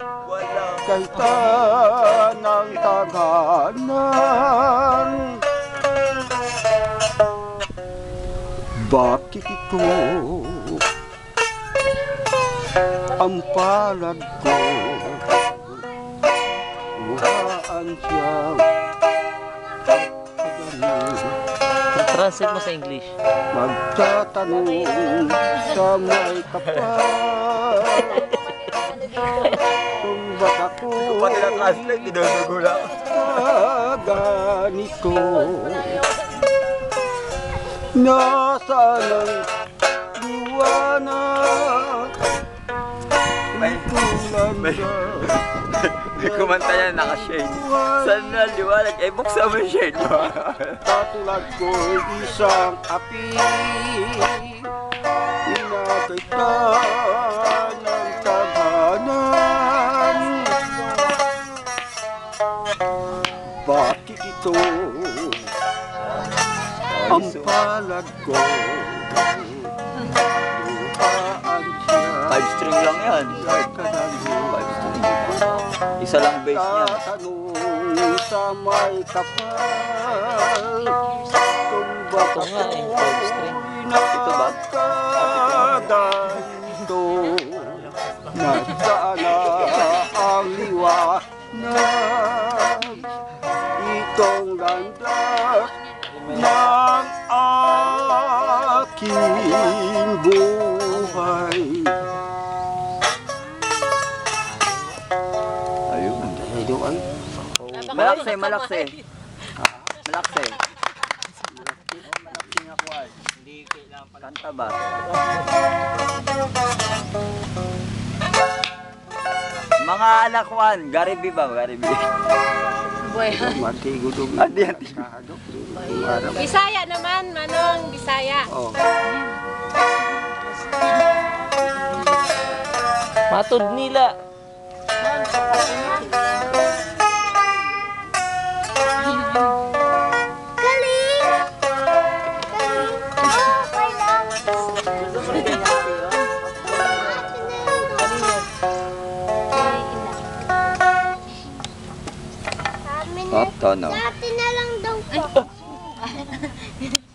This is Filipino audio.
Kay tanang taganan. Bakit ito ang palad ko? Luhaan siyang Translate mo sa English. Magtatanong sa may kapal Ba't ako pati na translate, dinudugo lang. ganito Nasaan ang liwanag May, may, may kumanta yan, naka-shade. Saan na liwanag? Eh, buksan mo yung shade mo. Katulad ko isang api Inakita ng Bakit ito ang palad ko Five string lang yan. Five string. Isa lang bass niya. Tatanong sa may kapal Kung ba't Ito nga eh, five string. Ito ba? Ganito Nasaan Itong landas ng aking buhay Ayun. Ayun Malakse, malakse. Malakse. Kanta ba? Mga alakwan, Garibi ba? Garibi. Boy. Matigudog Adi, adi. Marap Bisaya naman, Manong. Bisaya. Oh Matod nila. Amin Toto. Sa atin na lang daw po.